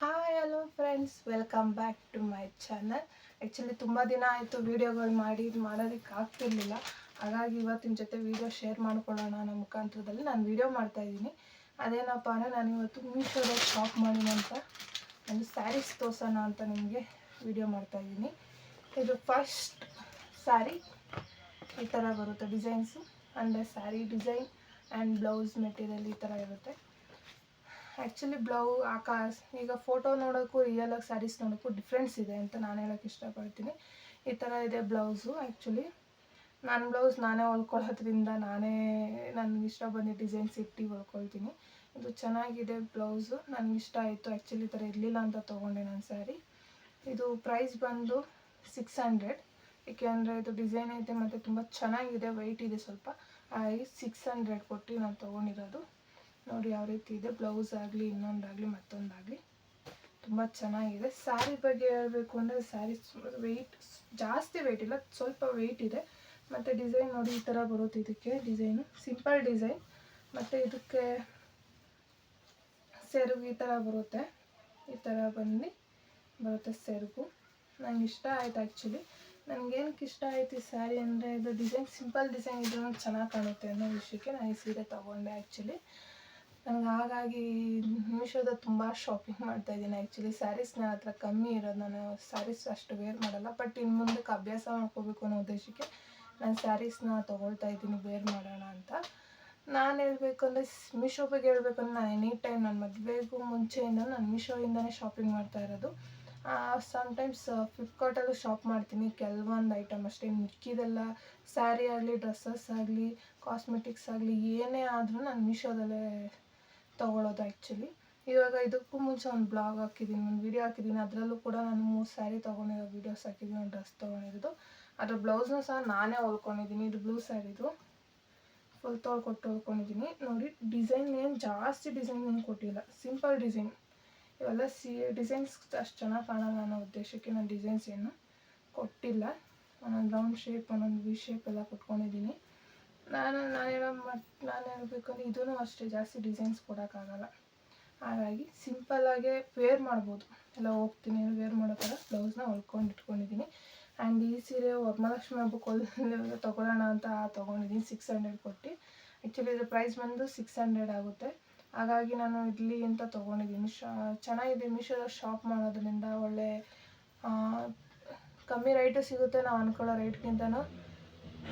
Hi hello friends welcome back to my channel actually ತುಂಬ ದಿನ ಆಯಿತು ವೀಡಿಯೋಗಳು ಮಾಡಿ ಇದು ಮಾಡೋದಕ್ಕೆ ಆಗ್ತಿರ್ಲಿಲ್ಲ. ಹಾಗಾಗಿ ಇವತ್ತಿನ ಜೊತೆ ವೀಡಿಯೋ ಶೇರ್ ಮಾಡ್ಕೊಳ್ಳೋಣ ಅನ್ನೋ ಮುಖಾಂತರದಲ್ಲಿ ನಾನು ವೀಡಿಯೋ ಮಾಡ್ತಾಯಿದ್ದೀನಿ ಅದೇನಪ್ಪ ಅಂದರೆ ನಾನು ಇವತ್ತು ಮೀಶೋದಲ್ಲಿ ಶಾಪ್ ಮಾಡಿದಂಥ ಒಂದು ಸ್ಯಾರೀಸ್ ತೋರ್ಸೋಣ ಅಂತ ನಿಮಗೆ ವೀಡಿಯೋ ಮಾಡ್ತಾಯಿದ್ದೀನಿ ಇದು ಫಸ್ಟ್ ಸ್ಯಾರಿ ಈ ಥರ ಬರುತ್ತೆ ಡಿಸೈನ್ಸು ಅಂದರೆ saree design and blouse material ಈ ಥರ ಇರುತ್ತೆ. ಆ್ಯಕ್ಚುಲಿ ಬ್ಲೌ ಆಕಾಶ, ಈಗ ಫೋಟೋ ನೋಡೋಕ್ಕೂ ರಿಯಲ್ ಆಗಿ ಸ್ಯಾರೀಸ್ ನೋಡೋಕ್ಕೂ ಡಿಫ್ರೆನ್ಸ್ ಇದೆ ಅಂತ ನಾನು ಹೇಳೋಕ್ಕೆ ಇಷ್ಟಪಡ್ತೀನಿ. ಈ ಥರ ಇದೆ ಬ್ಲೌಸು ಆ್ಯಕ್ಚುಲಿ ನಾನು ಬ್ಲೌಸ್ ನಾನೇ ಹೊಲ್ಕೊಳ್ಳೋದ್ರಿಂದ ನಾನೇ ನನಗೆ ಇಷ್ಟ ಬಂದಿದ್ದ ಡಿಸೈನ್ಸ್ ಇಟ್ಟು ಹೊಲ್ಕೊಳ್ತೀನಿ. ಇದು ಚೆನ್ನಾಗಿದೆ ಬ್ಲೌಸು ನನಗೆ ಇಷ್ಟ ಆಯಿತು. ಆ್ಯಕ್ಚುಲಿ ಈ ಥರ ಇರಲಿಲ್ಲ ಅಂತ ತೊಗೊಂಡೆ ನಾನು ಸ್ಯಾರಿ ಇದು ಪ್ರೈಸ್ ಬಂದು ಸಿಕ್ಸ್ ಹಂಡ್ರೆಡ್ ಏಕೆಂದರೆ ಇದು ಡಿಸೈನ್ ಐತೆ, ಮತ್ತು ತುಂಬ ಚೆನ್ನಾಗಿದೆ ವೈಟ್ ಇದೆ ಸ್ವಲ್ಪ. ಸಿಕ್ಸ್ ಹಂಡ್ರೆಡ್ ಕೊಟ್ಟು ನಾನು ತೊಗೊಂಡಿರೋದು. ನೋಡಿ ಯಾವ ರೀತಿ ಇದೆ. ಬ್ಲೌಸ್ ಆಗಲಿ, ಇನ್ನೊಂದಾಗಲಿ, ಮತ್ತೊಂದಾಗಲಿ. ತುಂಬ ಚೆನ್ನಾಗಿದೆ. ಸ್ಯಾರಿ ಬಗ್ಗೆ ಹೇಳಬೇಕು ಅಂದರೆ ಸ್ಯಾರಿ ವೆಯ್ಟ್ ಜಾಸ್ತಿ ವೆಯ್ಟ್ ಇಲ್ಲ, ಸ್ವಲ್ಪ ವೆಯ್ಟ್ ಇದೆ. ಮತ್ತು ಡಿಸೈನ್ ನೋಡಿ ಈ ಥರ ಬರುತ್ತೆ ಇದಕ್ಕೆ ಡಿಸೈನು ಸಿಂಪಲ್ ಡಿಸೈನ್ ಮತ್ತು ಇದಕ್ಕೆ ಸೆರಗು ಈ ಥರ ಬರುತ್ತೆ. ಈ ಥರ ಬಂದು ಬರುತ್ತೆ ಸೆರಗು. ನಂಗೆ ಇಷ್ಟ ಆಯ್ತು ಆ್ಯಕ್ಚುಲಿ ನನಗೇನಕ್ಕೆ ಇಷ್ಟ ಆಯ್ತು ಈ ಸ್ಯಾರಿ ಅಂದರೆ, ಇದು ಡಿಸೈನ್ ಸಿಂಪಲ್ ಡಿಸೈನ್ ಇದ್ರೂ ಚೆನ್ನಾಗಿ ಕಾಣುತ್ತೆ ಅನ್ನೋ ವಿಷಯಕ್ಕೆ ನಾನು ಈ ಸೀರೆ ತೊಗೊಂಡೆ ಆ್ಯಕ್ಚುಲಿ ನನಗೆ ಹಾಗಾಗಿ ಮೀಶೋದ ತುಂಬ ಶಾಪಿಂಗ್ ಮಾಡ್ತಾ ಇದ್ದೀನಿ. ಆ್ಯಕ್ಚುಲಿ ಸ್ಯಾರೀಸ್ ನನ್ನ ಹತ್ರ ಕಮ್ಮಿ ಇರೋದು. ನಾನು ಸ್ಯಾರೀಸ್ ಅಷ್ಟು ವೇರ್ ಮಾಡಲ್ಲ. ಬಟ್ ಇನ್ನು ಮುಂದಕ್ಕೆ ಅಭ್ಯಾಸ ಮಾಡ್ಕೋಬೇಕು ಅನ್ನೋ ಉದ್ದೇಶಕ್ಕೆ ನಾನು ಸ್ಯಾರೀಸ್ನ ತೊಗೊಳ್ತಾ ಇದ್ದೀನಿ ವೇರ್ ಮಾಡೋಣ ಅಂತ. ನಾನು ಹೇಳಬೇಕು ಅಂದರೆ, ಮೀಶೋ ಬಗ್ಗೆ ಹೇಳಬೇಕು ಅಂದರೆ, ನಾನು ಎನಿ ಟೈಮ್ ನನ್ನ ಮದುವೆಗೂ ಮುಂಚೆಯಿಂದ ನಾನು ಮೀಶೋಯಿಂದನೇ ಶಾಪಿಂಗ್ ಮಾಡ್ತಾ ಇರೋದು. ಸಮ್ಟೈಮ್ಸ್ ಫ್ಲಿಪ್ಕಾರ್ಟಲ್ಲೂ ಶಾಪ್ ಮಾಡ್ತೀನಿ. ಕೆಲವೊಂದು ಐಟಮ್ ಅಷ್ಟೇ. ಮಿಕ್ಕಿದೆಲ್ಲ ಸ್ಯಾರಿ ಆಗಲಿ ಡ್ರೆಸ್ಸಸ್ ಆಗಲಿ ಕಾಸ್ಮೆಟಿಕ್ಸ್ ಆಗಲಿ, ಏನೇ ಆದರೂ ನಾನು ಮೀಶೋದಲ್ಲೇ ತೊಗೊಳೋದು ಆ್ಯಕ್ಚುಲಿ ಇವಾಗ ಇದಕ್ಕೂ ಮುಂಚೆ ಒಂದು ಬ್ಲಾಗ್ ಹಾಕಿದ್ದೀನಿ ಒಂದು ವೀಡಿಯೋ ಹಾಕಿದ್ದೀನಿ ಅದರಲ್ಲೂ ಕೂಡ ನಾನು ಮೂರು ಸ್ಯಾರಿ ತೊಗೊಂಡಿರೋ ವೀಡಿಯೋಸ್ ಹಾಕಿದ್ದೀನಿ ಒಂದು ಡ್ರೆಸ್ ತೊಗೊಂಡಿರೋದು. ಅದರ ಬ್ಲೌಸ್ನೂ ಸಹ ನಾನೇ ಹೊಲ್ಕೊಂಡಿದ್ದೀನಿ ಇದು ಬ್ಲೂ ಸ್ಯಾರಿದು ಫುಲ್ ತೊಳ್ಕೊಟ್ಟು ಹೊಲ್ಕೊಂಡಿದ್ದೀನಿ ನೋಡಿ ಡಿಸೈನ್ ಏನು ಜಾಸ್ತಿ ಡಿಸೈನ್ ಏನು ಕೊಟ್ಟಿಲ್ಲ. ಸಿಂಪಲ್ ಡಿಸೈನ್ ಇವೆಲ್ಲ ಸಿ ಡಿಸೈನ್ಸ್ ಅಷ್ಟು ಚೆನ್ನಾಗಿ ಕಾಣಲ್ಲ ಅನ್ನೋ ಉದ್ದೇಶಕ್ಕೆ ನಾನು ಡಿಸೈನ್ಸ್ ಏನು ಕೊಟ್ಟಿಲ್ಲ. ಒಂದೊಂದು ರೌಂಡ್ ಶೇಪ್ ಒಂದೊಂದು ವಿ ಶೇಪ್ ಎಲ್ಲ ಕೊಟ್ಕೊಂಡಿದ್ದೀನಿ ನಾನು ನಾನು ಮಟ್ ನಾನು ಹೇಳಬೇಕು ಅಂದರೆ ಇದೂ ಅಷ್ಟೇ, ಜಾಸ್ತಿ ಡಿಸೈನ್ಸ್ ಕೊಡೋಕ್ಕಾಗಲ್ಲ. ಹಾಗಾಗಿ ಸಿಂಪಲ್ಲಾಗೆ ವೇರ್ ಮಾಡ್ಬೋದು. ಎಲ್ಲ ಹೋಗ್ತೀನಿ ವೇರ್ ಮಾಡೋ ಥರ ಬ್ಲೌಸ್ನ ಹೊಲ್ಕೊಂಡು ಇಟ್ಕೊಂಡಿದ್ದೀನಿ. ಆ್ಯಂಡ್ ಈ ಸೀರೆ ವರಮಹಾಲಕ್ಷ್ಮಿ ಹಬ್ಬಕ್ಕೆ ಹೊಲ್ ತೊಗೊಳ್ಳೋಣ ಅಂತ ತೊಗೊಂಡಿದ್ದೀನಿ ಸಿಕ್ಸ್ ಹಂಡ್ರೆಡ್ ಕೊಟ್ಟು. ಆ್ಯಕ್ಚುಲಿ ಇದ್ರ ಪ್ರೈಸ್ ಬಂದು ಸಿಕ್ಸ್ ಹಂಡ್ರೆಡ್ ಆಗುತ್ತೆ. ಹಾಗಾಗಿ ನಾನು ಇಡ್ಲಿ ಅಂತ ತೊಗೊಂಡಿದ್ದೀನಿ. ಶಾ, ಚೆನ್ನಾಗಿದೆ. ಮೀಶೋದಲ್ಲಿ ಶಾಪ್ ಮಾಡೋದ್ರಿಂದ ಒಳ್ಳೆ ಕಮ್ಮಿ ರೈಟು ಸಿಗುತ್ತೆ. ನಾವು ಅಂದ್ಕೊಳ್ಳೋ ರೈಟ್ಗಿಂತನೂ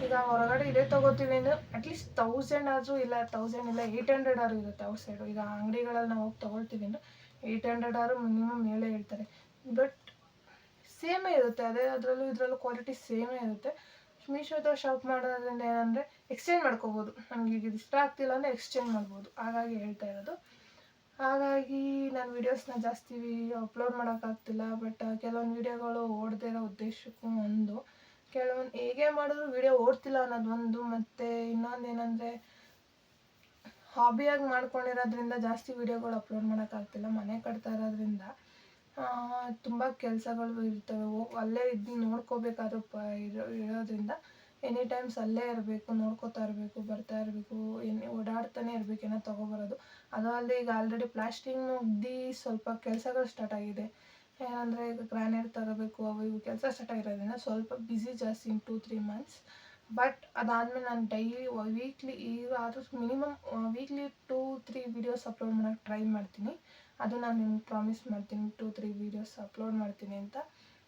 ಈಗ ಹೊರಗಡೆ ಇದೇ ತಗೋತೀವಿ ಅಂದರೆ ಅಟ್ಲೀಸ್ಟ್ ತೌಸಂಡ್ ಆದರೂ ಇಲ್ಲ ತೌಸಂಡ್ ಇಲ್ಲ ಏಯ್ಟ್ ಹಂಡ್ರೆಡ್ ಆದ್ರೂ ಇರುತ್ತೆ ಔಟ್ ಸೈಡು ಈಗ ಅಂಗಡಿಗಳಲ್ಲಿ ನಾವು ಹೋಗಿ ತಗೊಳ್ತೀವಿ ಅಂದರೆ ಏಯ್ಟ್ ಹಂಡ್ರೆಡ್ ಆದ್ರೂ ಮಿನಿಮಮ್ ಮೇಲೆ ಹೇಳ್ತಾರೆ. ಬಟ್ ಸೇಮೇ ಇರುತ್ತೆ, ಅದೇ ಅದರಲ್ಲೂ ಇದರಲ್ಲೂ ಕ್ವಾಲಿಟಿ ಸೇಮೇ ಇರುತ್ತೆ. ಮೀಶೋದ ಶಾಪ್ ಮಾಡೋದ್ರಿಂದ ಏನಂದರೆ ಎಕ್ಸ್ಚೇಂಜ್ ಮಾಡ್ಕೋಬೋದು. ನಮ್ಗೆ ಈಗ ಇಷ್ಟ ಆಗ್ತಿಲ್ಲ ಅಂದರೆ ಎಕ್ಸ್ಚೇಂಜ್ ಮಾಡ್ಬೋದು. ಹಾಗಾಗಿ ಹೇಳ್ತಾ ಇರೋದು. ಹಾಗಾಗಿ ನಾನು ವೀಡಿಯೋಸ್ನ ಜಾಸ್ತಿ ಅಪ್ಲೋಡ್ ಮಾಡೋಕ್ಕಾಗ್ತಿಲ್ಲ ಬಟ್ ಕೆಲವೊಂದು ವೀಡಿಯೋಗಳು ಓಡದೇ ಇರೋ ಉದ್ದೇಶಕ್ಕೂ ಒಂದು. ಕೆಲವೊಂದು ಹೇಗೆ ಮಾಡಿದ್ರು ವಿಡಿಯೋ ಓಡ್ತಿಲ್ಲ ಅನ್ನೋದು ಒಂದು, ಮತ್ತು ಇನ್ನೊಂದು ಏನಂದರೆ ಹಾಬಿಯಾಗಿ ಮಾಡ್ಕೊಂಡಿರೋದ್ರಿಂದ ಜಾಸ್ತಿ ವಿಡಿಯೋಗಳು ಅಪ್ಲೋಡ್ ಮಾಡೋಕ್ಕಾಗ್ತಿಲ್ಲ ಮನೆ ಕಟ್ತಾ ಇರೋದ್ರಿಂದ. ತುಂಬ ಕೆಲಸಗಳು ಇರ್ತವೆ. ಅಲ್ಲೇ ಇದ್ದು ನೋಡ್ಕೋಬೇಕಾದ್ರೂ ಪ, ಇರೋ, ಇರೋದ್ರಿಂದ ಎನಿ ಟೈಮ್ಸ್ ಅಲ್ಲೇ ಇರಬೇಕು, ನೋಡ್ಕೋತಾ ಇರಬೇಕು, ಬರ್ತಾ ಇರಬೇಕು ಎಲ್ಲಿ ಓಡಾಡ್ತಾನೆ ಇರಬೇಕು, ಏನೋ ತೊಗೊಬರೋದು. ಅದು ಅಲ್ಲದೆ ಈಗ ಆಲ್ರೆಡಿ ಪ್ಲಾಸ್ಟಿಂಗ್ ಮುಗ್ದು ಸ್ವಲ್ಪ ಕೆಲಸಗಳು ಸ್ಟಾರ್ಟ್ ಆಗಿದೆ. ಏನಂದರೆ ಈಗ ಗ್ರಾನೈಟ್ ತರಬೇಕು ಅವು ಇವು ಕೆಲಸ ಸ್ಟಾರ್ಟ್ ಆಗಿರೋದ್ರಿಂದ ಸ್ವಲ್ಪ ಬ್ಯುಸಿ ಜಾಸ್ತಿ in two three months but ಅದಾದಮೇಲೆ ನಾನು ಡೈಲಿ ವೀಕ್ಲಿ ಈಗ ಆದರೂ minimum weekly two three videos upload ಮಾಡೋಕ್ಕೆ ಟ್ರೈ ಮಾಡ್ತೀನಿ. ಅದು ನಾನು ನಿಮ್ಗೆ ಪ್ರಾಮಿಸ್ ಮಾಡ್ತೀನಿ ಟೂ ತ್ರೀ ವೀಡಿಯೋಸ್ ಅಪ್ಲೋಡ್ ಮಾಡ್ತೀನಿ ಅಂತ.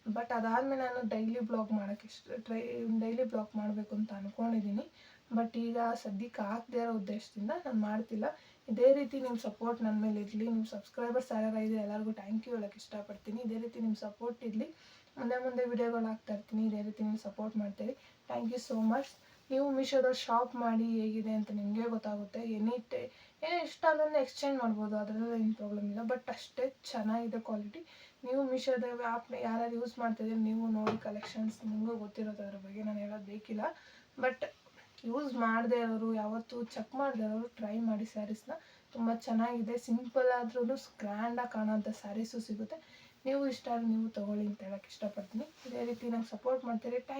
ಬಟ್ ಅದಾದಮೇಲೆ ನಾನು ಡೈಲಿ ಬ್ಲಾಗ್ ಮಾಡೋಕ್ಕೆ ಇಷ್ಟ ಟ್ರೈ ಡೈಲಿ ಬ್ಲಾಗ್ ಮಾಡಬೇಕು ಅಂತ ಅಂದ್ಕೊಂಡಿದ್ದೀನಿ ಬಟ್ ಈಗ ಸದ್ಯಕ್ಕೆ ಆಗದೇ ಇರೋ ಉದ್ದೇಶದಿಂದ ನಾನು ಮಾಡ್ತಿಲ್ಲ. ಇದೇ ರೀತಿ ನಿಮ್ಮ ಸಪೋರ್ಟ್ ನನ್ನ ಮೇಲೆ ಇರಲಿ ನಿಮ್ಮ ಸಬ್ಸ್ಕ್ರೈಬರ್ಸ್ ಯಾರ್ಯಾರ ಇದೆ ಎಲ್ಲರಿಗೂ ಥ್ಯಾಂಕ್ ಯು ಹೇಳೋಕ್ಕೆ ಇಷ್ಟಪಡ್ತೀನಿ. ಇದೇ ರೀತಿ ನಿಮ್ಮ ಸಪೋರ್ಟ್ ಇರಲಿ, ಮುಂದೆ ಮುಂದೆ ವಿಡಿಯೋಗಳು ಹಾಕ್ತಾ ಇರ್ತೀನಿ. ಇದೇ ರೀತಿ ನೀವು ಸಪೋರ್ಟ್ ಮಾಡ್ತೀರಿ. ಥ್ಯಾಂಕ್ ಯು ಸೋ ಮಚ್ ನೀವು ಮೀಶೋದಲ್ಲಿ ಶಾಪ್ ಮಾಡಿ ಹೇಗಿದೆ ಅಂತ ನಿಮಗೆ ಗೊತ್ತಾಗುತ್ತೆ. ಎನಿ ಟೈ ಏನೇ ಇಷ್ಟ ಅದನ್ನು ಎಕ್ಸ್ಚೇಂಜ್ ಮಾಡ್ಬೋದು. ಅದರಲ್ಲೂ ಏನು ಪ್ರಾಬ್ಲಮ್ ಇಲ್ಲ. ಬಟ್ ಅಷ್ಟೇ ಚೆನ್ನಾಗಿದೆ ಕ್ವಾಲಿಟಿ ನೀವು ಮೀಶೋದ ಆ್ಯಪ್ನ ಯಾರ್ಯಾರು ಯೂಸ್ ಮಾಡ್ತಿದ್ದೀರಿ, ನೀವು ನೋಡಿ ಕಲೆಕ್ಷನ್ಸ್ ನಿಮಗೂ ಗೊತ್ತಿರೋದು ಅದ್ರ ಬಗ್ಗೆ ನಾನು ಹೇಳೋದು ಬೇಕಿಲ್ಲ. ಬಟ್ ಯೂಸ್ ಮಾಡದೇ ಇರೋರು, ಯಾವತ್ತೂ ಚೆಕ್ ಮಾಡದೇ ಇರೋರು ಟ್ರೈ ಮಾಡಿ ಸ್ಯಾರೀಸ್ನ ತುಂಬ ಚೆನ್ನಾಗಿದೆ. ಸಿಂಪಲ್ ಆದ್ರೂ ಗ್ರ್ಯಾಂಡಾಗಿ ಕಾಣೋಂಥ ಸ್ಯಾರೀಸು ಸಿಗುತ್ತೆ. ನೀವು ಇಷ್ಟ ಆದರೆ ನೀವು ತಗೊಳ್ಳಿ ಅಂತ ಹೇಳಕ್ಕೆ ಇಷ್ಟಪಡ್ತೀನಿ. ಇದೇ ರೀತಿ ನಂಗೆ ಸಪೋರ್ಟ್ ಮಾಡ್ತೀರಿ. ಥ್ಯಾಂಕ್